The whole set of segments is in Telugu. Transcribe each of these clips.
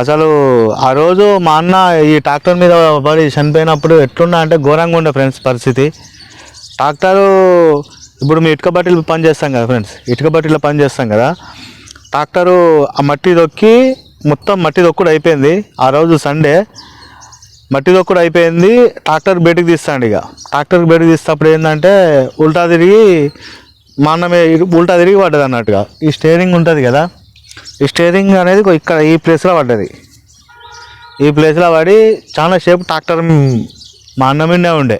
అసలు ఆ రోజు మా అన్న ఈ ట్రాక్టర్ మీద పడి చనిపోయినప్పుడు ఎట్లున్నా అంటే ఘోరంగా ఉండే ఫ్రెండ్స్ పరిస్థితి. ట్రాక్టరు ఇప్పుడు మీ ఇటుక బట్టీలు పని చేస్తాం కదా ఫ్రెండ్స్ ఇటుక బట్టీలు పని చేస్తాం కదా. ట్రాక్టరు ఆ మట్టి దొక్కి మొత్తం మట్టి దొక్కుడు అయిపోయింది. ఆ రోజు సండే మట్టి దొక్కుడు అయిపోయింది. ట్రాక్టర్ బయటికి తీస్తాండి ఇక. ట్రాక్టర్ బయటికి తీసేటప్పుడు ఏంటంటే ఉల్టా తిరిగి మా అన్న ఉల్టా తిరిగి పడ్డది అన్నట్టుగా ఈ స్టేరింగ్ ఉంటుంది కదా. ఈ స్టేరింగ్ అనేది ఇక్కడ ఈ ప్లేస్లో పడ్డది. ఈ ప్లేస్లో పడి చాలా సేపు ట్రాక్టర్ మా అన్న మీదే ఉండే.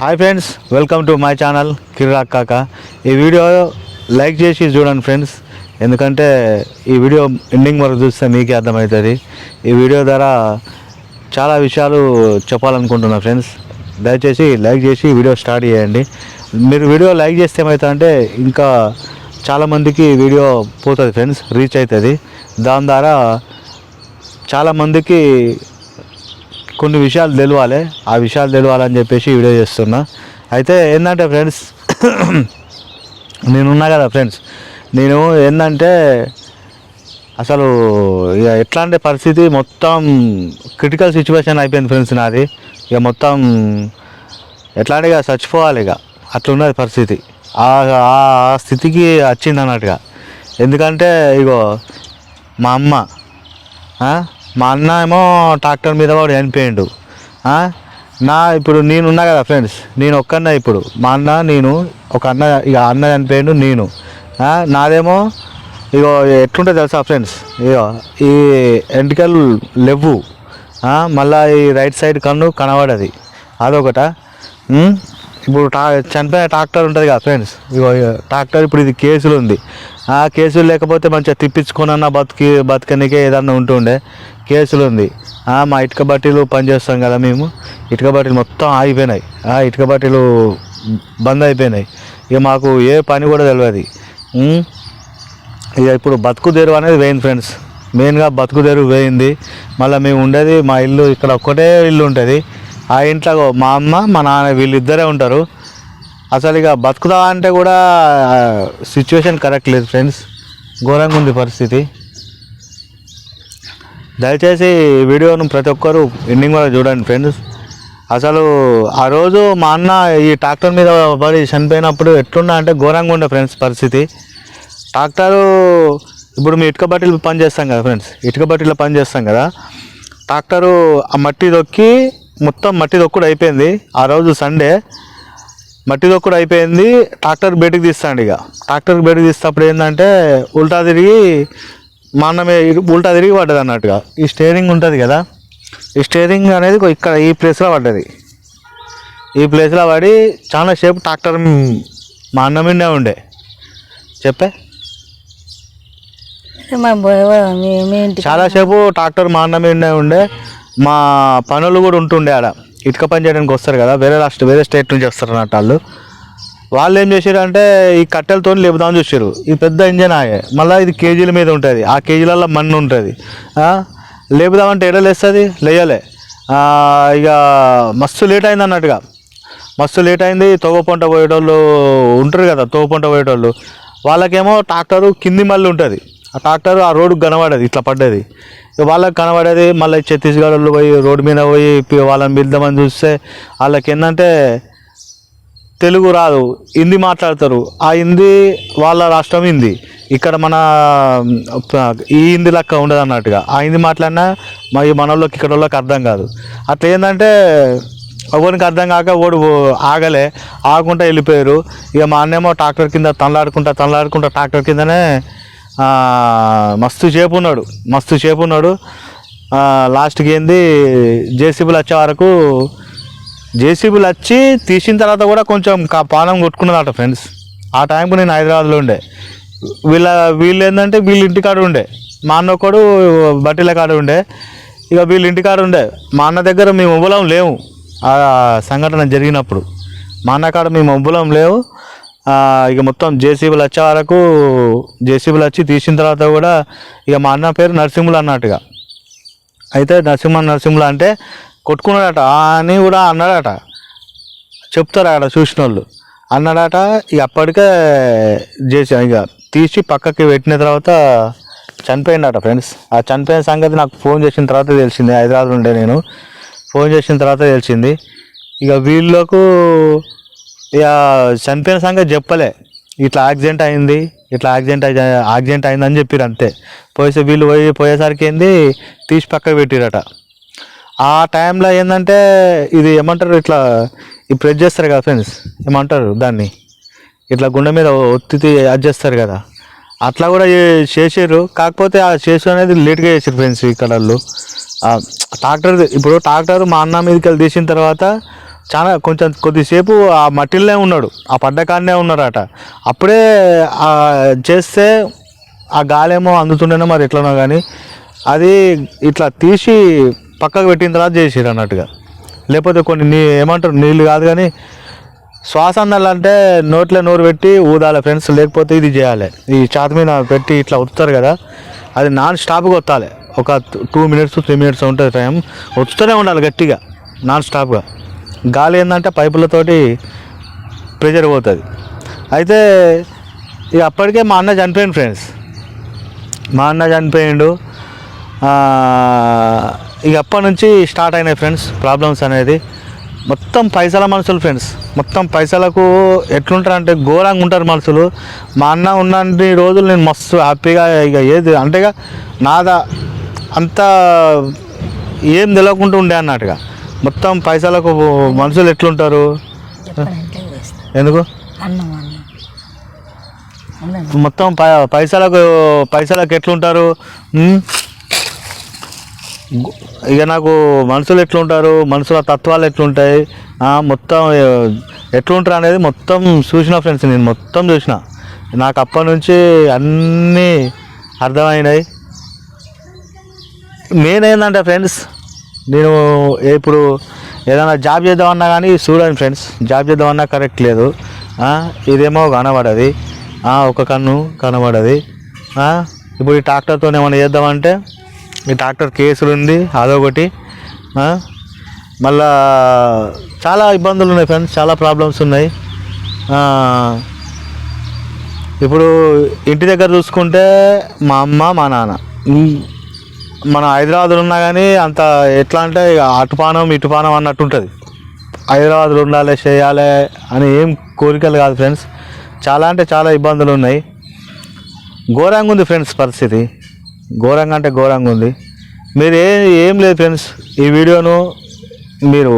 Hi friends welcome to my channel కిరాక్ కాక ఈ వీడియో లైక్ చేసి చూడండి ఫ్రెండ్స్ ఎందుకంటే ఈ వీడియో ఎండింగ్ వరకు చూస్తే మీకే అర్థమవుతుంది. ఈ వీడియో ద్వారా చాలా విషయాలు చెప్పాలనుకుంటున్నా ఫ్రెండ్స్ దయచేసి లైక్ చేసి వీడియో స్టార్ట్ చేయండి. మీరు వీడియో లైక్ చేస్తే ఏమవుతుందంటే ఇంకా చాలామందికి వీడియో పోతుంది ఫ్రెండ్స్ రీచ్ అవుతుంది. దాని ద్వారా చాలామందికి కొన్ని విషయాలు తెలియాలి. ఆ విషయాలు తెలియాలని చెప్పేసి వీడియో చేస్తున్నా. అయితే ఏంటంటే ఫ్రెండ్స్ నేనున్నా కదా ఫ్రెండ్స్ నేను ఏంటంటే అసలు ఇక ఎట్లాంటి పరిస్థితి మొత్తం క్రిటికల్ సిచ్యువేషన్ అయిపోయింది ఫ్రెండ్స్ నాది. ఇక మొత్తం ఎట్లాంటి ఇక చచ్చిపోవాలి ఇక. అట్లున్నది పరిస్థితి. ఆ ఆ స్థితికి వచ్చింది అన్నట్టుగా. ఎందుకంటే ఇగో మా అమ్మ మా అన్న ఏమో ట్రాక్టర్ మీద వాడు చనిపోయిండు. నా ఇప్పుడు నేను ఉన్నా కదా ఫ్రెండ్స్ నేను ఒక్కన్న ఇప్పుడు. మా అన్న నేను ఒక అన్న ఇక అన్న చనిపోయిండు నేను. నాదేమో ఇగో ఎట్లుంటుంది తెలుసా ఫ్రెండ్స్ ఇగో ఈ ఎంటికలు లేవు మళ్ళీ ఈ రైట్ సైడ్ కన్ను కనబడది. అదొకట. ఇప్పుడు టా చనిపోయిన ట్రాక్టర్ ఉంటుంది కదా ఫ్రెండ్స్ ట్రాక్టర్ ఇప్పుడు ఇది కేసులు ఉంది. ఆ కేసులు లేకపోతే మంచిగా తిప్పించుకున్న బతికి బతకనికే ఏదన్నా ఉంటుండే కేసులు ఉంది. మా ఇటుక బట్టీలు పనిచేస్తాం కదా మేము. ఇటుక బట్టీలు మొత్తం ఆగిపోయినాయి. ఆ ఇటుక బట్టీలు బంద్ అయిపోయినాయి. ఇక మాకు ఏ పని కూడా తెలియదు ఇక ఇప్పుడు బతుకు తెరువు అనేది వేయింది ఫ్రెండ్స్ మెయిన్గా బతుకు తెరువు వేయింది మళ్ళీ మేము ఉండేది మా ఇల్లు ఇక్కడ ఒక్కటే ఇల్లు ఉంటుంది. ఆ ఇంట్లో మా అమ్మ మా నాన్న వీళ్ళిద్దరే ఉంటారు. అసలు ఇక బతుకుదా అంటే కూడా సిచ్యువేషన్ కరెక్ట్ లేదు ఫ్రెండ్స్ ఘోరంగా ఉంది పరిస్థితి. దయచేసి వీడియోను ప్రతి ఒక్కరు ఎండింగ్ వరకు చూడండి ఫ్రెండ్స్ అసలు ఆ రోజు మా అన్న ఈ ట్రాక్టర్ మీద పడి చనిపోయినప్పుడు ఎట్లున్నా అంటే ఘోరంగా ఉండే ఫ్రెండ్స్ పరిస్థితి. ట్రాక్టరు ఇప్పుడు మీ ఇటుక బట్టీలు పని చేస్తాం కదా ఫ్రెండ్స్ ఇటుక బట్టలు పని చేస్తాం కదా. ట్రాక్టరు ఆ మట్టి దొక్కి మొత్తం మట్టి దొక్కుడు అయిపోయింది. ఆ రోజు సండే మట్టి దొక్కుడు అయిపోయింది. ట్రాక్టర్ బయటికి తీస్తాడు ఇక. ట్రాక్టర్ బయటికి తీసేటప్పుడు ఏంటంటే ఉల్టా తిరిగి మా అన్నమే ఉల్టా తిరిగి పడ్డది అన్నట్టుగా. ఈ స్టేరింగ్ ఉంటుంది కదా. ఈ స్టేరింగ్ అనేది ఇక్కడ ఈ ప్లేస్లో పడ్డది. ఈ ప్లేస్లో పడి చాలా సేపు ట్రాక్టర్ మా అన్న మీదే ఉండే. చెప్పే? చాలాసేపు ట్రాక్టర్ మా అన్న మీదే ఉండే. మా పనులు కూడా ఉంటుండే ఆడ. ఇటుక పని చేయడానికి వస్తారు కదా వేరే రాష్ట్ర వేరే స్టేట్ నుంచి వస్తారు అన్నట్టు వాళ్ళు. వాళ్ళు ఏం చేశారు అంటే ఈ కట్టెలతో లేపుదామని చూసారు ఇది పెద్ద ఇంజన్ ఆగే. మళ్ళీ ఇది కేజీల మీద ఉంటుంది. ఆ కేజీలలో మన్ను ఉంటుంది. లేపుదామంటే ఎడ లేస్తుంది? లేయలే. ఇక మస్తు లేట్ అయింది అన్నట్టుగా. మస్తు లేట్ అయింది. తోవ పంట పోయేటోళ్ళు ఉంటారు కదా తోవ పంట పోయేటోళ్ళు. వాళ్ళకేమో ట్రాక్టరు కింది మళ్ళీ ఉంటుంది. ఆ ట్రాక్టర్ ఆ రోడ్డుకు కనబడేది ఇట్లా పడ్డది. ఇక వాళ్ళకి కనబడేది మళ్ళీ ఛత్తీస్గఢ్ వాళ్ళు పోయి రోడ్డు మీద పోయి వాళ్ళని పిలుద్దామని చూస్తే వాళ్ళకి ఏంటంటే తెలుగు రాదు హిందీ మాట్లాడతారు. ఆ హిందీ వాళ్ళ రాష్ట్రం హిందీ. ఇక్కడ మన ఈ హిందీ లెక్క ఉండదు అన్నట్టుగా. ఆ హిందీ మాట్లాడినా మా ఈ మనలోకి ఇక్కడ వాళ్ళకి అర్థం కాదు. అట్లా ఏంటంటే ఎవరికి అర్థం కాక ఓడు ఆగలే ఆగకుండా వెళ్ళిపోయారు. ఇక మా అన్నేమో ట్రాక్టర్ కింద తనలాడుకుంటా తనలాడుకుంటా ట్రాక్టర్ కిందనే మస్తు చేపు ఉన్నాడు మస్తు చేపు ఉన్నాడు లాస్ట్కి ఏంది జేసీబీలు వచ్చే వరకు జేసీబీలు వచ్చి తీసిన తర్వాత కూడా కొంచెం కా- పానం కొట్టుకున్నదట ఫ్రెండ్స్ ఆ టైంకు నేను హైదరాబాద్లో ఉండే. వీళ్ళ వీళ్ళు ఏంటంటే వీళ్ళ ఇంటికాడ ఉండే. మా అన్న ఒకడు బట్టీల కాడ ఉండే. ఇక వీళ్ళ ఇంటికాడ ఉండే. మా అన్న దగ్గర మేము ఉబ్బలం లేవు ఆ సంఘటన జరిగినప్పుడు. మా అన్న కాడ మేము ఉబ్బలం లేవు. ఇక మొత్తం జేసీబీలు వచ్చే వరకు జేసీబీలు వచ్చి తీసిన తర్వాత కూడా ఇక మా అన్న పేరు నరసింహులు అన్నట్టుగా. అయితే నరసింహ నరసింహులు అంటే కొట్టుకున్నాడట. అని కూడా అన్నాడట. చెప్తారు అక్కడ చూసిన వాళ్ళు అన్నాడట ఇక అప్పటికే చేసి ఇక తీసి పక్కకి పెట్టిన తర్వాత చనిపోయిందట ఫ్రెండ్స్. ఆ చనిపోయిన సంగతి నాకు ఫోన్ చేసిన తర్వాత తెలిసింది. హైదరాబాద్ ఉండే నేను. ఫోన్ చేసిన తర్వాత తెలిసింది. ఇక వీళ్ళకు ఇక చనిపోయిన సంగతి చెప్పలే. ఇట్లా యాక్సిడెంట్ అయింది ఇట్లా యాక్సిడెంట్ అయి యాక్సిడెంట్ అయిందని చెప్పారు అంతే. పోయేసి వీళ్ళు పోయి పోయేసరికి ఏంది తీసి పక్కకు పెట్టిరట ఆ టైంలో ఏంటంటే ఇది ఏమంటారు ఇట్లా ఈ ప్రెస్ చేస్తారు కదా ఫ్రెండ్స్ ఏమంటారు దాన్ని? ఇట్లా గుండె మీద ఒత్తి అది చేస్తారు కదా. అట్లా కూడా చేసారు కాకపోతే ఆ చేసు అనేది లేట్గా చేసారు ఫ్రెండ్స్ ఇక్కడ వాళ్ళు ట్రాక్టర్ ఇప్పుడు ట్రాక్టర్ మా అన్న మీదకి వెళ్ళి తీసిన తర్వాత చాలా కొంచెం కొద్దిసేపు ఆ మట్టిలోనే ఉన్నాడు. ఆ పడ్డకాడనే ఉన్నారట. అప్పుడే చేస్తే ఆ గాలేమో అందుతుండేనో మరి ఎట్లనో కానీ అది ఇట్లా తీసి పక్కకు పెట్టిన తర్వాత చేసిరు అన్నట్టుగా. లేకపోతే కొన్ని నీ ఏమంటారు నీళ్ళు కాదు కానీ శ్వాస అందాలంటే నోట్లో నోరు పెట్టి ఊదాలి ఫ్రెండ్స్ లేకపోతే ఇది చేయాలి. ఈ ఛాతి మీద పెట్టి ఇట్లా ఒత్తుతారు కదా అది నాన్ స్టాప్గా వత్తాలి ఒక టూ మినిట్స్ త్రీ మినిట్స్ ఉంటుంది టైం. వస్తూనే ఉండాలి గట్టిగా నాన్ స్టాప్గా. గాలి ఏంటంటే పైపులతోటి ప్రెజర్ పోతుంది. అయితే ఇక అప్పటికే మా అన్న చనిపోయింది ఫ్రెండ్స్ మా అన్న చనిపోయిండు. ఇక అప్పటి నుంచి స్టార్ట్ అయినాయి ఫ్రెండ్స్ ప్రాబ్లమ్స్ అనేది. మొత్తం పైసల మనుషులు ఫ్రెండ్స్ మొత్తం పైసలకు ఎట్లుంటారు అంటే ఘోరంగా ఉంటారు మనుషులు. మా అన్న ఉన్నన్ని రోజులు నేను మస్తు హ్యాపీగా ఇక ఏది అంటే ఇక నాదా అంత ఏం తెలియకుండా ఉండే అన్నట్టుగా. మొత్తం పైసలకు మనుషులు ఎట్లుంటారు? ఎందుకు? మొత్తం పై- పైసలకు పైసలకు ఎట్లుంటారు? ఇక నాకు మనుషులు ఎట్లుంటారు? మనుషుల తత్వాలు ఎట్లుంటాయి? మొత్తం ఎట్లుంటారు అనేది మొత్తం చూసిన ఫ్రెండ్స్ నేను మొత్తం చూసిన. నాకు అప్పటి నుంచి అన్నీ అర్థమైనాయి. మెయిన్ ఏంటంటే ఫ్రెండ్స్ నేను ఇప్పుడు ఏదైనా జాబ్ చేద్దామన్నా కానీ చూడండి ఫ్రెండ్స్ జాబ్ చేద్దామన్నా కరెక్ట్ లేదు. ఇదేమో కనబడది. ఒక కన్ను కనబడది. ఇప్పుడు ఈ ట్రాక్టర్తో ఏమైనా చేద్దామంటే ఈ ట్రాక్టర్ కేసులు ఉంది అదొకటి. మళ్ళా చాలా ఇబ్బందులు ఉన్నాయి ఫ్రెండ్స్ చాలా ప్రాబ్లమ్స్ ఉన్నాయి. ఇప్పుడు ఇంటి దగ్గర చూసుకుంటే మా అమ్మ మా నాన్న. మన హైదరాబాద్లో ఉన్నా కానీ అంత ఎట్లా అంటే ఇక అటుపానం ఇటుపానం అన్నట్టు ఉంటుంది హైదరాబాద్లో ఉండాలి చేయాలి అని ఏం కోరికలు కాదు ఫ్రెండ్స్. చాలా అంటే చాలా ఇబ్బందులు ఉన్నాయి. ఘోరంగా ఉంది ఫ్రెండ్స్ పరిస్థితి. ఘోరంగా అంటే ఘోరంగా ఉంది. మీరు ఏ ఏం లేదు ఫ్రెండ్స్. ఈ వీడియోను మీరు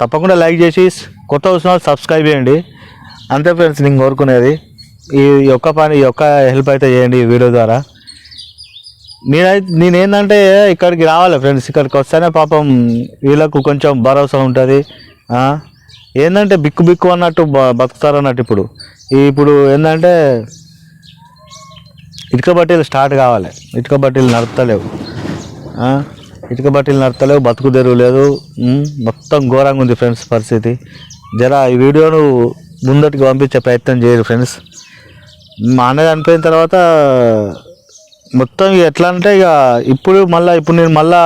తప్పకుండా లైక్ చేసి కొత్త వచ్చిన వాళ్ళు సబ్స్క్రైబ్ చేయండి. అంతే ఫ్రెండ్స్ నేను కోరుకునేది. ఈ యొక్క పని ఈ యొక్క హెల్ప్ అయితే చేయండి ఈ వీడియో ద్వారా. నేనైతే నేనేంటంటే ఇక్కడికి రావాలి ఫ్రెండ్స్. ఇక్కడికి వస్తేనే పాపం వీళ్ళకు కొంచెం భరోసా ఉంటుంది. ఏంటంటే బిక్కు బిక్కు అన్నట్టు బతుకుతారన్నట్టు బతుకుతారు అన్నట్టు ఇప్పుడు ఇప్పుడు ఏంటంటే ఇటుక బట్టీలు స్టార్ట్ కావాలి. ఇటుక బట్టీలు నడతలేవు. ఇటుక బట్టీలు నడతలేవు బతుకు తెరువు లేదు. మొత్తం ఘోరంగా ఉంది ఫ్రెండ్స్ పరిస్థితి. జర ఈ వీడియోను ముందటికి పంపించే ప్రయత్నం చేయరు ఫ్రెండ్స్. మా అన్న చనిపోయిన తర్వాత మొత్తం ఇక ఎట్లా అంటే ఇక ఇప్పుడు మళ్ళీ ఇప్పుడు నేను మళ్ళా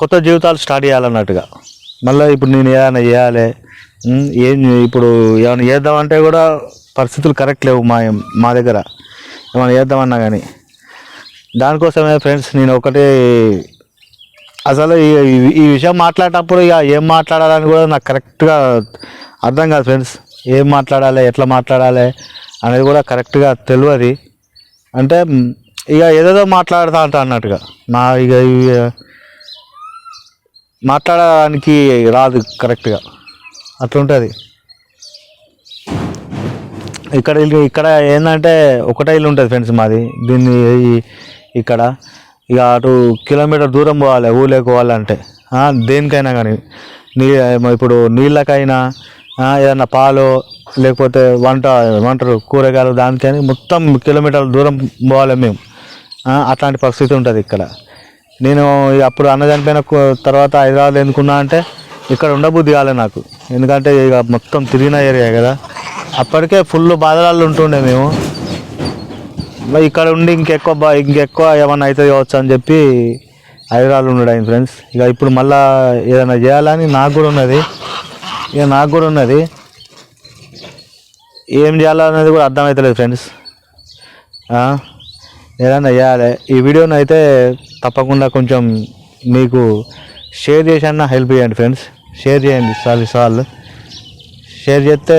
కొత్త జీవితాలు స్టార్ట్ చేయాలన్నట్టుగా. మళ్ళీ ఇప్పుడు నేను ఏదైనా చేయాలి ఏం ఇప్పుడు ఏమైనా చేద్దామంటే కూడా పరిస్థితులు కరెక్ట్ లేవు మా మా దగ్గర. ఏమైనా చేద్దామన్నా కానీ. దానికోసమే ఫ్రెండ్స్ నేను ఒకటి అసలు ఈ విషయం మాట్లాడేటప్పుడు ఇక ఏం మాట్లాడాలని కూడా నాకు కరెక్ట్గా అర్థం కాదు ఫ్రెండ్స్. ఏం మాట్లాడాలి ఎట్లా మాట్లాడాలి అనేది కూడా కరెక్ట్గా తెలియదు అంటే ఇక ఏదేదో మాట్లాడుతా అంట అన్నట్టుగా. నా ఇక మాట్లాడడానికి రాదు కరెక్ట్గా అట్లుంటుంది. ఇక్కడ ఇల్లు- ఇక్కడ ఏంటంటే ఒకటే ఇల్లు ఉంటుంది ఫ్రెండ్స్ మాది. దీన్ని ఇక్కడ. ఇక అటు కిలోమీటర్ దూరం పోవాలి ఊళ్ళోకి పోవాలంటే. దేనికైనా కానీ. నీ ఇప్పుడు నీళ్ళకైనా ఏదన్నా పాలు లేకపోతే వంట వంటలు కూరగాయలు దానికైనా మొత్తం కిలోమీటర్ల దూరం పోవాలి మేము. అట్లాంటి పరిస్థితి ఉంటుంది ఇక్కడ. నేను ఇక అప్పుడు అన్న చనిపోయిన తర్వాత హైదరాబాద్ ఎందుకున్నా అంటే ఇక్కడ ఉండబుద్ధి కాలే నాకు. ఎందుకంటే ఇక మొత్తం తిరిగిన ఏరియా కదా. అప్పటికే ఫుల్ బాధలాలు ఉంటుండే మేము. ఇక్కడ ఉండి ఇంకెక్కువ బా ఇంకెక్కువ ఏమన్నా అవుతుంది కావచ్చు అని చెప్పి హైదరాబాద్ ఉండడు ఆయన ఫ్రెండ్స్. ఇక ఇప్పుడు మళ్ళా ఏదైనా చేయాలని నాకు కూడా ఉన్నది. ఇక నాకు కూడా ఉన్నది. ఏం చేయాలనేది కూడా అర్థమవుతలేదు ఫ్రెండ్స్. ఏదైనా చేయాలి. ఈ వీడియోని అయితే తప్పకుండా కొంచెం మీకు షేర్ చేసి హెల్ప్ చేయండి ఫ్రెండ్స్. షేర్ చేయండి సార్ సార్లు షేర్ చేస్తే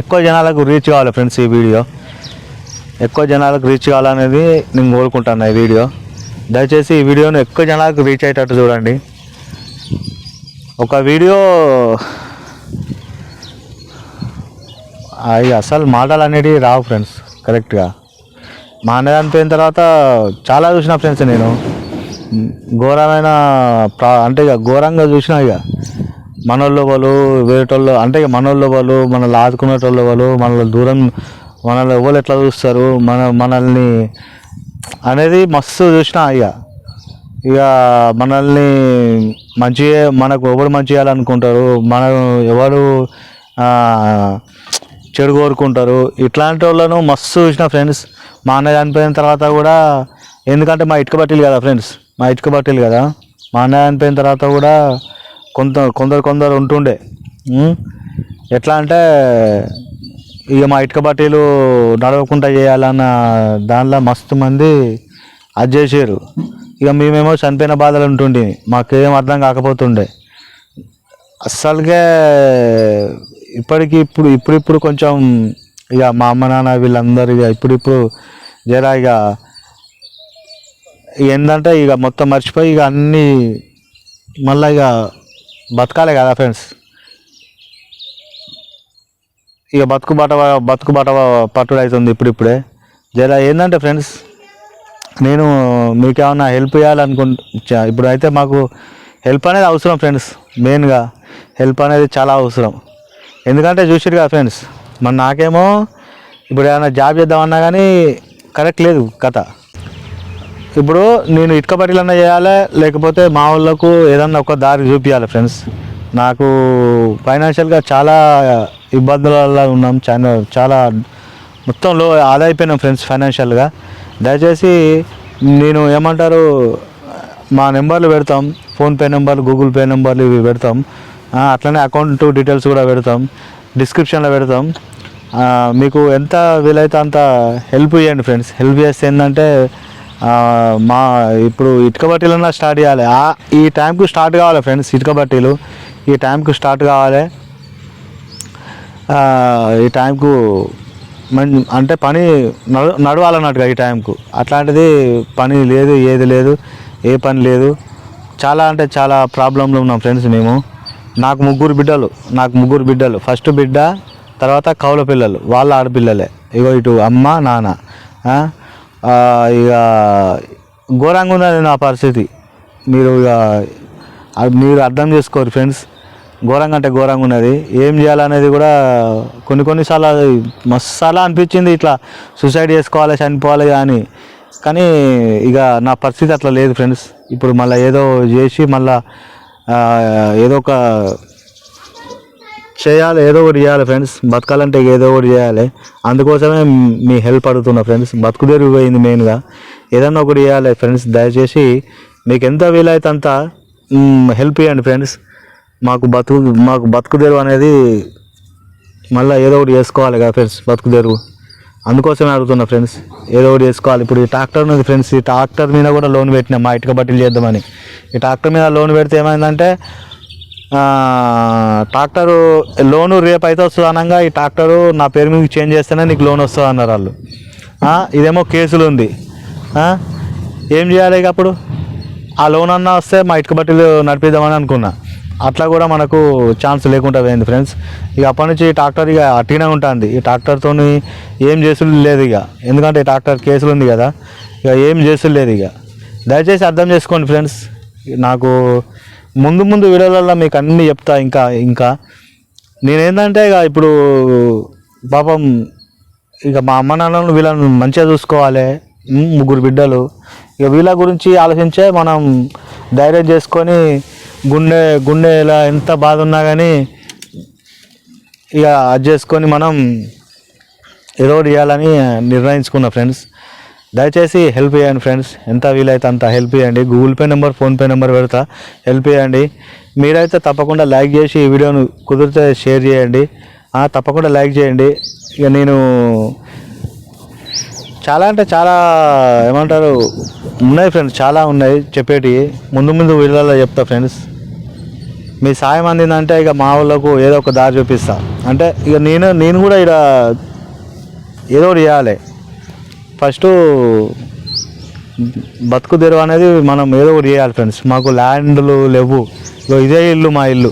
ఎక్కువ జనాలకు రీచ్ కావాలి ఫ్రెండ్స్ ఈ వీడియో. ఎక్కువ జనాలకు రీచ్ కావాలనేది నేను కోరుకుంటాను ఈ వీడియో. దయచేసి ఈ వీడియోను ఎక్కువ జనాలకు రీచ్ అయ్యేటట్టు చూడండి. ఒక వీడియో అవి అసలు మాటలు అనేటివి రావు ఫ్రెండ్స్ కరెక్ట్గా. మా అన్నయ్య చనిపోయిన తర్వాత చాలా చూసిన ఫ్రెండ్స్ నేను. ఘోరమైన ప్రా అంటే ఇక ఘోరంగా చూసిన ఇక. మనోళ్ళు వాళ్ళు వేరేటోళ్ళు అంటే ఇక మనోళ్ళు వాళ్ళు మనల్ని ఆదుకునేటోళ్ళు వాళ్ళు మనల్ని దూరం మనల్ని ఎవరు ఎట్లా చూస్తారు మన మనల్ని అనేది మస్తు చూసిన ఇక. ఇక మనల్ని మంచి మనకు ఎవరు మంచి చేయాలనుకుంటారు మన ఎవరు చెడు కోరుకుంటారు. ఇట్లాంటి వాళ్ళను మస్తు చూసిన ఫ్రెండ్స్. మా అన్న చనిపోయిన తర్వాత కూడా ఎందుకంటే మా ఇటుక బట్టీలు కదా ఫ్రెండ్స్. మా ఇటుక బట్టీలు కదా. మా అన్న చనిపోయిన తర్వాత కూడా కొంత కొందరు కొందరు ఉంటుండే. ఎట్లా అంటే ఇక మా ఇటుక బట్టీలు నడవకుండా చేయాలన్న దానిలో మస్తు మంది అది చేసారు ఇక మేమేమో చనిపోయిన బాధలు ఉంటుండే. మాకేం అర్థం కాకపోతుండే. అస్సలుగా ఇప్పటికి ఇప్పుడు ఇప్పుడిప్పుడు కొంచెం ఇక మా అమ్మ నాన్న వీళ్ళందరూ ఇక ఇప్పుడిప్పుడు జరా ఇక ఏంటంటే ఇక మొత్తం మర్చిపోయి ఇక అన్నీ మళ్ళీ ఇక బతకాలి కదా ఫ్రెండ్స్. ఇక బతుకు బాట బతుకు పట్టుడు అవుతుంది ఇప్పుడిప్పుడే. జర ఏంటంటే ఫ్రెండ్స్ నేను మీకు హెల్ప్ చేయాలనుకుంటా ఇప్పుడు అయితే మాకు హెల్ప్ అనేది అవసరం ఫ్రెండ్స్ మెయిన్గా హెల్ప్ అనేది చాలా అవసరం. ఎందుకంటే చూసిరు కదా ఫ్రెండ్స్ మరి నాకేమో ఇప్పుడు ఏమైనా జాబ్ చేద్దామన్నా కానీ కరెక్ట్ లేదు కథ. ఇప్పుడు నేను ఇటుక పట్టిలన్నా చేయాలి లేకపోతే మా వాళ్ళకు ఏదన్నా ఒక దారి చూపించాలి ఫ్రెండ్స్? నాకు ఫైనాన్షియల్గా చాలా ఇబ్బందులలో ఉన్నాం చాలా చాలా మొత్తం లో ఆదాయిపోయినాం ఫ్రెండ్స్ ఫైనాన్షియల్గా దయచేసి నేను ఏమంటారు మా నెంబర్లు పెడతాం ఫోన్పే నెంబర్లు గూగుల్ పే నెంబర్లు ఇవి పెడతాం. అట్లనే అకౌంట్ డీటెయిల్స్ కూడా పెడతాం. డిస్క్రిప్షన్లో పెడతాం. మీకు ఎంత వీలైతే అంత హెల్ప్ చేయండి ఫ్రెండ్స్ హెల్ప్ చేస్తే ఏంటంటే మా ఇప్పుడు ఇటుక బట్టీలన్నా స్టార్ట్ చేయాలి. ఈ టైంకు స్టార్ట్ కావాలి ఫ్రెండ్స్ ఇటుక బట్టీలు. ఈ టైంకు స్టార్ట్ కావాలి. ఈ టైంకు అంటే పని నడు నడవాలన్నట్టుగా ఈ టైంకు అట్లాంటిది పని లేదు ఏది లేదు ఏ పని లేదు. చాలా అంటే చాలా ప్రాబ్లంలో ఉన్నాం ఫ్రెండ్స్ మేము. నాకు ముగ్గురు బిడ్డలు నాకు ముగ్గురు బిడ్డలు. ఫస్ట్ బిడ్డ తర్వాత కౌల పిల్లలు వాళ్ళ ఆడపిల్లలే. ఇగో ఇటు అమ్మ నాన్న. ఇక ఘోరంగా ఉన్నది నా పరిస్థితి. మీరు ఇక అది మీరు అర్థం చేసుకోరు ఫ్రెండ్స్. ఘోరంగా అంటే ఘోరంగా ఉన్నది. ఏం చేయాలనేది కూడా కొన్ని కొన్నిసార్లు అది అనిపించింది ఇట్లా సూసైడ్ చేసుకోవాలి చనిపోవాలి కానీ కానీ ఇక నా పరిస్థితి అట్లా లేదు ఫ్రెండ్స్. ఇప్పుడు మళ్ళీ ఏదో చేసి మళ్ళీ ఏదో ఒక చేయాలి ఏదో ఒకటి చేయాలి ఫ్రెండ్స్ బతకాలంటే ఏదో ఒకటి చేయాలి. అందుకోసమే మీ హెల్ప్ అడుగుతున్నా ఫ్రెండ్స్ బతుకుదేరు పోయింది మెయిన్గా ఏదన్నా ఒకటి చేయాలి ఫ్రెండ్స్ దయచేసి మీకు ఎంత వీలైతే అంత హెల్ప్ చేయండి ఫ్రెండ్స్ మాకు బతుకు మాకు బతుకుదేరు అనేది మళ్ళీ ఏదో ఒకటి చేసుకోవాలి కదా ఫ్రెండ్స్ బతుకుదేరు అందుకోసమే అడుగుతున్నా ఫ్రెండ్స్. ఏదో ఒకటి చేసుకోవాలి. ఇప్పుడు ఈ ట్రాక్టర్ ఉంది ఫ్రెండ్స్. ఈ ట్రాక్టర్ మీద కూడా లోన్ పెట్టినాం మా ఇటుక బట్టీలు చేద్దామని. ఈ ట్రాక్టర్ మీద లోన్ పెడితే ఏమైందంటే ట్రాక్టరు లోను రేపు అయితే వస్తుంది అనగా ఈ ట్రాక్టరు నా పేరు మీద చేంజ్ చేస్తేనే నీకు లోన్ వస్తుంది అన్నారు వాళ్ళు. ఇదేమో కేసులు ఉంది. ఏం చేయాలి ఇక అప్పుడు? ఆ లోన్ అన్నా వస్తే మా ఇటుక బట్టీలు నడిపిద్దామని అనుకున్నా. అట్లా కూడా మనకు ఛాన్స్ లేకుండా పోయింది ఫ్రెండ్స్ ఇక అప్పటి నుంచి ట్రాక్టర్ ఇక అట్టినే ఉంటుంది. ఈ ట్రాక్టర్తో ఏం చేసుడు లేదు ఇక. ఎందుకంటే ఈ ట్రాక్టర్ కేసులు ఉంది కదా ఇక ఏం చేసుడు లేదు ఇక. దయచేసి అర్థం చేసుకోండి ఫ్రెండ్స్ నాకు ముందు ముందు వీడియోలలో మీకు అన్నీ చెప్తా ఇంకా ఇంకా. నేనేంటంటే ఇక ఇప్పుడు పాపం ఇక మా అమ్మ నాన్నలను వీళ్ళని మంచిగా చూసుకోవాలి ముగ్గురు బిడ్డలు. ఇక వీళ్ళ గురించి ఆలోచించే మనం ధైర్యం చేసుకొని గుండె గుండె ఇలా ఎంత బాధ ఉన్నా కానీ ఇక అది చేసుకొని మనం ఏదో ఇవ్వాలని చేయాలని నిర్ణయించుకున్నా ఫ్రెండ్స్. దయచేసి హెల్ప్ చేయండి ఫ్రెండ్స్. ఎంత వీలైతే అంత హెల్ప్ చేయండి. Google Pay number PhonePe number పెడతా. హెల్ప్ చేయండి. మీరైతే తప్పకుండా లైక్ చేసి ఈ వీడియోను కుదిరితే షేర్ చేయండి. తప్పకుండా లైక్ చేయండి. ఇక నేను చాలా అంటే చాలా ఏమంటారు ఉన్నాయి ఫ్రెండ్స్. చాలా ఉన్నాయి చెప్పేటివి. ముందు ముందు వీళ్ళలో చెప్తా ఫ్రెండ్స్. మీ సాయం అందిందంటే ఇక మా వాళ్ళకు ఏదో ఒక దారి చూపిస్తా. అంటే ఇక నేను నేను కూడా ఇక్కడ ఏదో ఒకటి చేయాలి. ఫస్ట్ బతుకు తెరువు అనేది మనం ఏదో ఒకటి చేయాలి ఫ్రెండ్స్. మాకు ల్యాండ్లు లేవు. ఇగో ఇదే ఇల్లు మా ఇల్లు.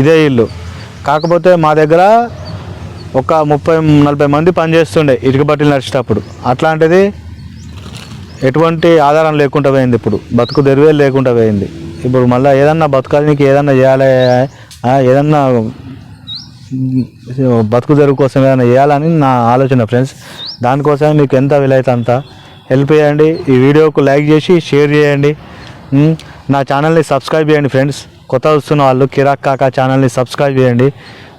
ఇదే ఇల్లు. కాకపోతే మా దగ్గర ఒక ముప్పై నలభై మంది పనిచేస్తుండే ఇటుక బట్టలు నడిచేటప్పుడు. అట్లాంటిది ఎటువంటి ఆధారం లేకుండా పోయింది ఇప్పుడు. బతుకు తెరువే లేకుండా పోయింది. ఇప్పుడు మళ్ళీ ఏదన్నా బతకాలనికి ఏదన్నా చేయాలి ఏదన్నా బతుకు తెరువు కోసం ఏదైనా చేయాలని నా ఆలోచన ఫ్రెండ్స్. దానికోసమే మీకు ఎంత వీలైతే అంత హెల్ప్ చేయండి. ఈ వీడియోకు లైక్ చేసి షేర్ చేయండి. నా ఛానల్ని సబ్స్క్రైబ్ చేయండి ఫ్రెండ్స్. కొత్త వస్తున్న వాళ్ళు కిరాక్ కాకా ఛానల్ని సబ్స్క్రైబ్ చేయండి.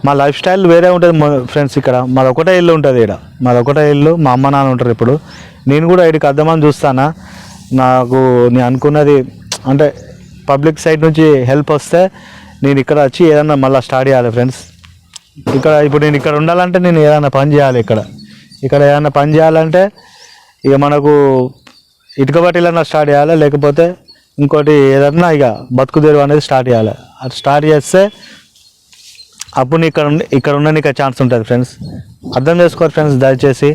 మా లైఫ్ స్టైల్ వేరే ఉంటుంది మా- ఫ్రెండ్స్ ఇక్కడ. మాది ఒకటే ఇల్లు ఉంటుంది ఇక్కడ. మాది ఒకటే ఇల్లు మా అమ్మ నాన్న ఉంటారు ఇప్పుడు. నేను కూడా ఇక్కడికి అర్థమని చూస్తానా. నాకు నేను అనుకున్నది అంటే పబ్లిక్ సైడ్ నుంచి హెల్ప్ వస్తే నేను ఇక్కడ వచ్చి ఏదన్నా మళ్ళీ స్టార్ట్ చేయాలి ఫ్రెండ్స్. ఇక్కడ ఇప్పుడు నేను ఇక్కడ ఉండాలంటే నేను ఏదైనా పని చేయాలి ఇక్కడ. ఇక్కడ ఏదైనా పని చేయాలంటే ఇక మనకు ఇటుక బట్టీలన్నా స్టార్ట్ చేయాలి? లేకపోతే ఇంకోటి ఏదన్నా ఇక బతుకు తెరువు అనేది స్టార్ట్ చేయాలి? అది స్టార్ట్ చేస్తే అప్పుడు ఇక్కడ ఉండి ఇక్కడ ఉండడానికి ఛాన్స్ ఉంటుంది ఫ్రెండ్స్. అర్థం చేసుకోరు ఫ్రెండ్స్ దయచేసి.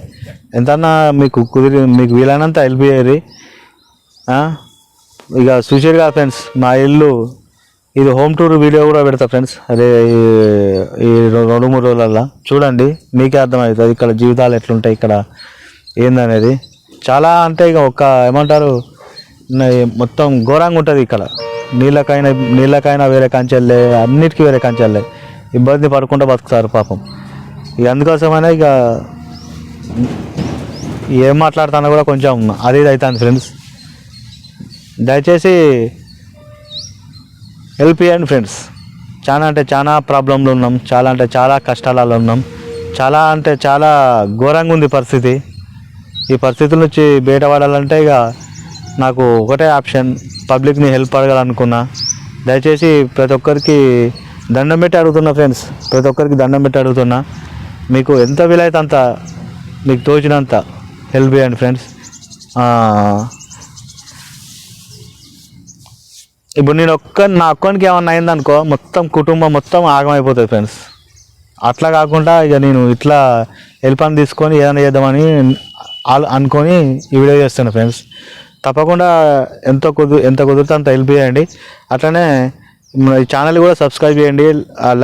ఎంతన్నా మీకు కుదిరి మీకు వీలైనంత హెల్ప్ చేయరు. ఇక చూసారుగా ఫ్రెండ్స్ మా ఇల్లు ఇది హోమ్ టూర్ వీడియో కూడా పెడతా ఫ్రెండ్స్ అదే ఈ- ఈ రెండు మూడు రోజులల్లో. చూడండి మీకే అర్థమవుతుంది ఇక్కడ జీవితాలు ఎట్లుంటాయి ఇక్కడ. ఏందనేది. చాలా అంటే ఇక ఒక ఏమంటారు మొత్తం ఘోరంగా ఉంటుంది ఇక్కడ. నీళ్ళకైనా నీళ్ళకైనా వేరే కంచెల్లే అన్నిటికీ వేరే కంచెల్లే ఇబ్బంది పడకుండా బతుకుతారు పాపం. ఇక అందుకోసమైనా ఇక ఏం మాట్లాడుతున్నా కూడా కొంచెం అది ఇది అవుతుంది ఫ్రెండ్స్ దయచేసి హెల్ప్ చేయండి ఫ్రెండ్స్ చాలా అంటే చాలా ప్రాబ్లంలో ఉన్నాం చాలా అంటే చాలా కష్టాలలో ఉన్నాం చాలా అంటే చాలా ఘోరంగా ఉంది పరిస్థితి. ఈ పరిస్థితుల నుంచి బయటపడాలంటే ఇక నాకు ఒకటే ఆప్షన్ పబ్లిక్ని హెల్ప్ అడగాలనుకున్నా. దయచేసి ప్రతి ఒక్కరికి దండం పెట్టి అడుగుతున్నా ఫ్రెండ్స్ ప్రతి ఒక్కరికి దండం పెట్టి అడుగుతున్నా. మీకు ఎంత వీలైతే అంత మీకు తోచినంత హెల్ప్ చేయండి ఫ్రెండ్స్. ఇప్పుడు నేను ఒక్క నా ఒక్కనికి ఏమన్నా అయిందనుకో మొత్తం కుటుంబం మొత్తం ఆగమైపోతుంది ఫ్రెండ్స్. అట్లా కాకుండా ఇక నేను ఇట్లా హెల్ప్ అని తీసుకొని ఏదైనా చేద్దామని అనుకొని ఈ వీడియో చేస్తాను ఫ్రెండ్స్. తప్పకుండా ఎంత కుదు ఎంత కుదిరితే అంత హెల్ప్ చేయండి. అట్లనే మన ఈ ఛానల్ కూడా సబ్స్క్రైబ్ చేయండి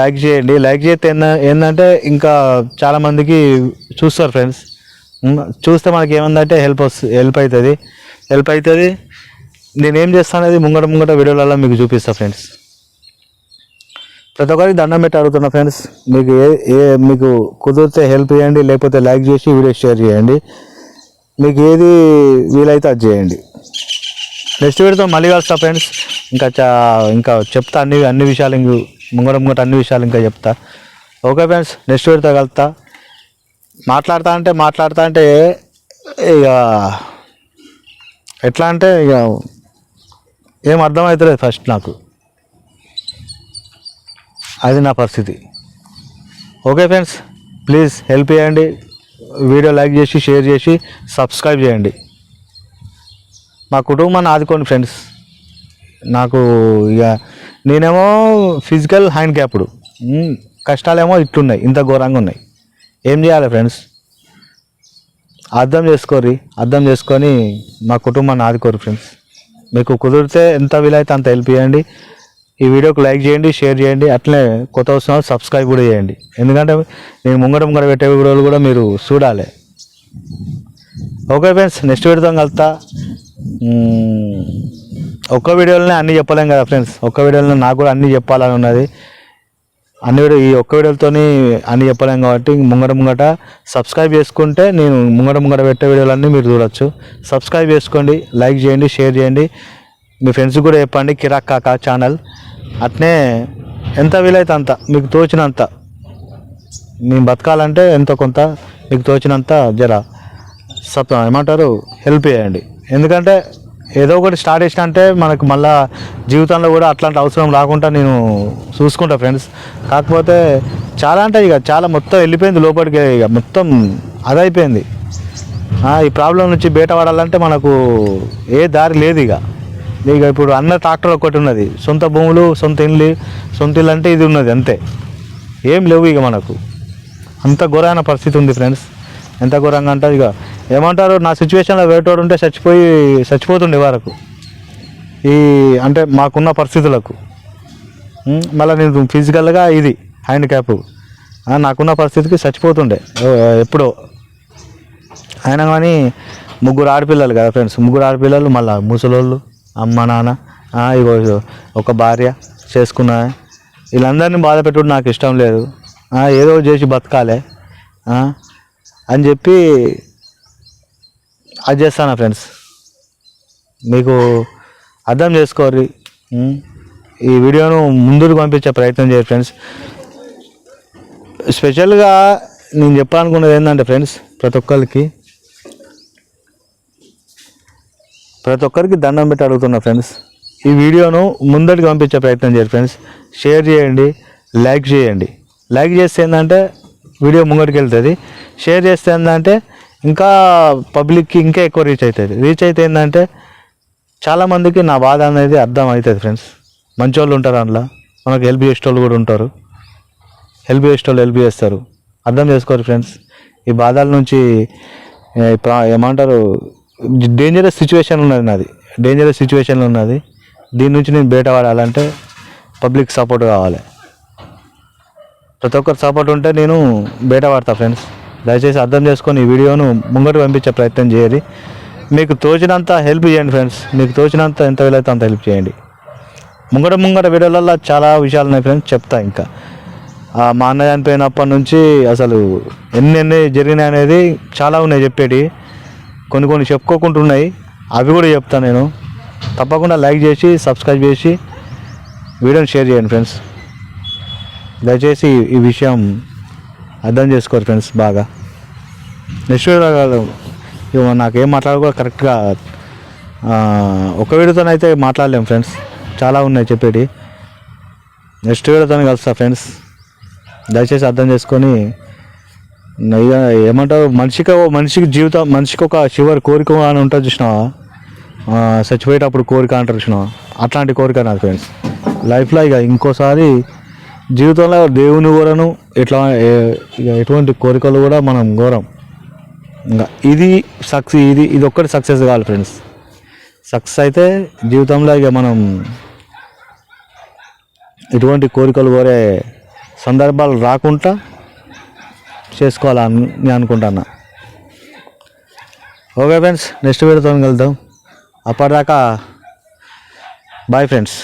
లైక్ చేయండి. లైక్ చేస్తే ఏంటంటే ఇంకా చాలామందికి చూస్తారు ఫ్రెండ్స్. చూస్తే మనకి ఏమందంటే హెల్ప్ వస్తుంది హెల్ప్ అవుతుంది. హెల్ప్ అవుతుంది. నేనేం చేస్తాను అనేది ముంగట ముంగట వీడియోలలో మీకు చూపిస్తా ఫ్రెండ్స్ ప్రతి ఒక్కరికి దండం పెట్టి అడుగుతున్నా ఫ్రెండ్స్ మీకు ఏ ఏ మీకు కుదిరితే హెల్ప్ చేయండి లేకపోతే లైక్ చేసి వీడియో షేర్ చేయండి. మీకు ఏది వీలైతే అది చేయండి. నెక్స్ట్ వీడియోతో మళ్ళీ కలుస్తా ఫ్రెండ్స్ ఇంకా చా ఇంకా చెప్తా అన్ని అన్ని విషయాలు ఇంక ముంగట ముంగట అన్ని విషయాలు ఇంకా చెప్తా. ఓకే ఫ్రెండ్స్ నెక్స్ట్ వీడియోతో కలుస్తా. మాట్లాడతా అంటే మాట్లాడతా అంటే ఇక ఎట్లా అంటే ఇక ఏం అర్థమవుతలేదు ఫస్ట్ నాకు. అది నా పరిస్థితి. ఓకే ఫ్రెండ్స్ ప్లీజ్ హెల్ప్ చేయండి. వీడియో లైక్ చేసి షేర్ చేసి సబ్స్క్రైబ్ చేయండి. మా కుటుంబాన్ని ఆదుకోండి ఫ్రెండ్స్ నాకు ఇక నేనేమో ఫిజికల్ హ్యాండిక్యాప్డ్ కష్టాలేమో ఇట్లున్నాయి ఇంత ఘోరంగా ఉన్నాయి. ఏం చేయాలి ఫ్రెండ్స్ అర్థం చేసుకోరి అర్థం చేసుకొని మా కుటుంబాన్ని ఆదుకోరు ఫ్రెండ్స్ మీకు కుదిరితే ఎంత వీలైతే అంత హెల్ప్ చేయండి. ఈ వీడియోకి లైక్ చేయండి షేర్ చేయండి అట్లనే కొత్త వస్తున్న సబ్స్క్రైబ్ కూడా చేయండి. ఎందుకంటే నేను ముంగట ముంగట పెట్టే వీడియోలు కూడా మీరు చూడాలి. ఓకే ఫ్రెండ్స్ నెక్స్ట్ వీడియోతో కలుతా ఒక్క వీడియోలోనే అన్నీ చెప్పలేం కదా ఫ్రెండ్స్ ఒక్క వీడియోలో నాకు కూడా అన్నీ చెప్పాలని ఉన్నది. అన్ని వీడియో ఈ ఒక్క వీడియోలతోని అన్ని చెప్పలేం కాబట్టి ముంగట ముంగట సబ్స్క్రైబ్ చేసుకుంటే నేను ముంగట ముంగట పెట్టే వీడియోలన్నీ మీరు చూడొచ్చు. సబ్స్క్రైబ్ చేసుకోండి లైక్ చేయండి షేర్ చేయండి. మీ ఫ్రెండ్స్కి కూడా చెప్పండి కిరాక్ కాక ఛానల్. అట్నే ఎంత వీలైతే అంత మీకు తోచినంత. మేము బతకాలంటే ఎంతో కొంత మీకు తోచినంత జర సప్ ఏమంటారు హెల్ప్ చేయండి. ఎందుకంటే ఏదో ఒకటి స్టార్ట్ చేసిన అంటే మనకు మళ్ళా జీవితంలో కూడా అట్లాంటి అవసరం రాకుండా నేను చూసుకుంటా ఫ్రెండ్స్. కాకపోతే చాలా అంటే ఇక చాలా మొత్తం వెళ్ళిపోయింది లోపలికి ఇక మొత్తం అదైపోయింది. ఈ ప్రాబ్లం నుంచి బయట పడాలంటే మనకు ఏ దారి లేదు ఇక. ఇక ఇప్పుడు అన్న ట్రాక్టర్ ఒకటి ఉన్నది. సొంత భూములు సొంత ఇల్లు సొంత ఇల్లు అంటే ఇది ఉన్నది అంతే. ఏం లేవు ఇక మనకు. అంత ఘోరైన పరిస్థితి ఉంది ఫ్రెండ్స్. ఎంత ఘోరంగా అంటే ఇక ఏమంటారు నా సిచ్యువేషన్లో వేటోడు ఉంటే చచ్చిపోయి చచ్చిపోతుండే వరకు. ఈ అంటే మాకున్న పరిస్థితులకు. మళ్ళీ నేను ఫిజికల్గా ఇది హ్యాండ్ క్యాప్ నాకున్న పరిస్థితికి చచ్చిపోతుండే. ఎప్పుడో. అయినా కానీ ముగ్గురు ఆడపిల్లలు కదా ఫ్రెండ్స్ ముగ్గురు ఆడపిల్లలు మళ్ళీ ముసలోళ్ళు అమ్మ నాన్న ఆ, ఇగో ఒక భార్య చేసుకున్న వీళ్ళందరినీ బాధ పెట్టుకుంటే నాకు ఇష్టం లేదు. ఏదో ఒకటి చేసి బతకాలే. అని చెప్పి అది చేస్తాను ఫ్రెండ్స్? మీకు అర్థం చేసుకోరు ఉం? ఈ వీడియోను ముందుకు పంపించే ప్రయత్నం చేయండి ఫ్రెండ్స్. స్పెషల్గా నేను చెప్పాలనుకున్నది ఏంటంటే ఫ్రెండ్స్ ప్రతి ఒక్కరికి ప్రతి ఒక్కరికి దండం పెట్టి అడుగుతున్నా ఫ్రెండ్స్. ఈ వీడియోను ముందటికి పంపించే ప్రయత్నం చేయండి ఫ్రెండ్స్. షేర్ చేయండి లైక్ చేయండి. లైక్ చేస్తే ఏంటంటే వీడియో ముంగటికి వెళ్తుంది షేర్ చేస్తే ఏంటంటే ఇంకా పబ్లిక్కి ఇంకా ఎక్కువ రీచ్ అవుతుంది రీచ్ అయితే ఏంటంటే చాలామందికి నా బాధ అనేది అర్థం అవుతుంది ఫ్రెండ్స్ మంచి వాళ్ళు ఉంటారు అందులో. మనకు హెల్ప్ చేసేటోళ్ళు కూడా ఉంటారు. హెల్ప్ చేసేటోళ్ళు హెల్ప్ చేస్తారు. అర్థం చేసుకోరు ఫ్రెండ్స్ ఈ బాధల నుంచి ఏమంటారు డేంజరస్ సిచ్యువేషన్ ఉన్నది నాది. డేంజరస్ సిచ్యువేషన్ ఉన్నది. దీని నుంచి నేను బయట పడాలంటే పబ్లిక్ సపోర్ట్ కావాలి. ప్రతి ఒక్కరు సపోర్ట్ ఉంటే నేను బయట పడతా ఫ్రెండ్స్ దయచేసి అర్థం చేసుకొని ఈ వీడియోను ముంగటి పంపించే ప్రయత్నం చేయాలి మీకు తోచినంత హెల్ప్ చేయండి ఫ్రెండ్స్ మీకు తోచినంత ఎంత వీలైతే అంత హెల్ప్ చేయండి. ముంగట ముంగట వీడియోలలో చాలా విషయాలు ఉన్నాయి ఫ్రెండ్స్ చెప్తా ఇంకా. ఆ, మా అన్న చనిపోయినప్పటి నుంచి అసలు ఎన్ని ఎన్ని జరిగినాయి అనేది చాలా ఉన్నాయి చెప్పేటి కొన్ని కొన్ని చెప్పుకోకుండా ఉన్నాయి. అవి కూడా చెప్తాను నేను. తప్పకుండా లైక్ చేసి సబ్స్క్రైబ్ చేసి వీడియోని షేర్ చేయండి ఫ్రెండ్స్ దయచేసి ఈ విషయం అర్థం చేసుకోరు ఫ్రెండ్స్ బాగా. నెక్స్ట్ వీడియో ఇక నాకేం మాట్లాడ కూడా కరెక్ట్గా ఒక వీడియోతోనైతే మాట్లాడలేం ఫ్రెండ్స్. చాలా ఉన్నాయి చెప్పేటి. నెక్స్ట్ వీడియోతో కలుస్తా ఫ్రెండ్స్. దయచేసి అర్థం చేసుకొని ఇక ఏమంటారు మనిషికి ఓ- మనిషికి జీవితం మనిషికి ఒక చివరి కోరిక అని ఉంటుంది చూసినావా? చచ్చిపోయేటప్పుడు కోరిక అంటారు చూసినావా? అట్లాంటి కోరిక నాకు ఫ్రెండ్స్. లైఫ్లో ఇక ఇంకోసారి జీవితంలో దేవుని కోరను ఇట్లా ఇక ఎటువంటి కోరికలు కూడా మనం కోరం. ఇంకా ఇది సక్సెస్ ఇది ఇది ఒక్కటి సక్సెస్ కావాలి ఫ్రెండ్స్. సక్సెస్ అయితే జీవితంలో ఇక మనం ఎటువంటి కోరికలు కోరే సందర్భాలు రాకుండా చేసుకోవాలని నేను అనుకుంటున్నా. ఓకే ఫ్రెండ్స్ నెక్స్ట్ వీడియోతో కలుద్దాం. అప్పటిదాకా బాయ్ ఫ్రెండ్స్.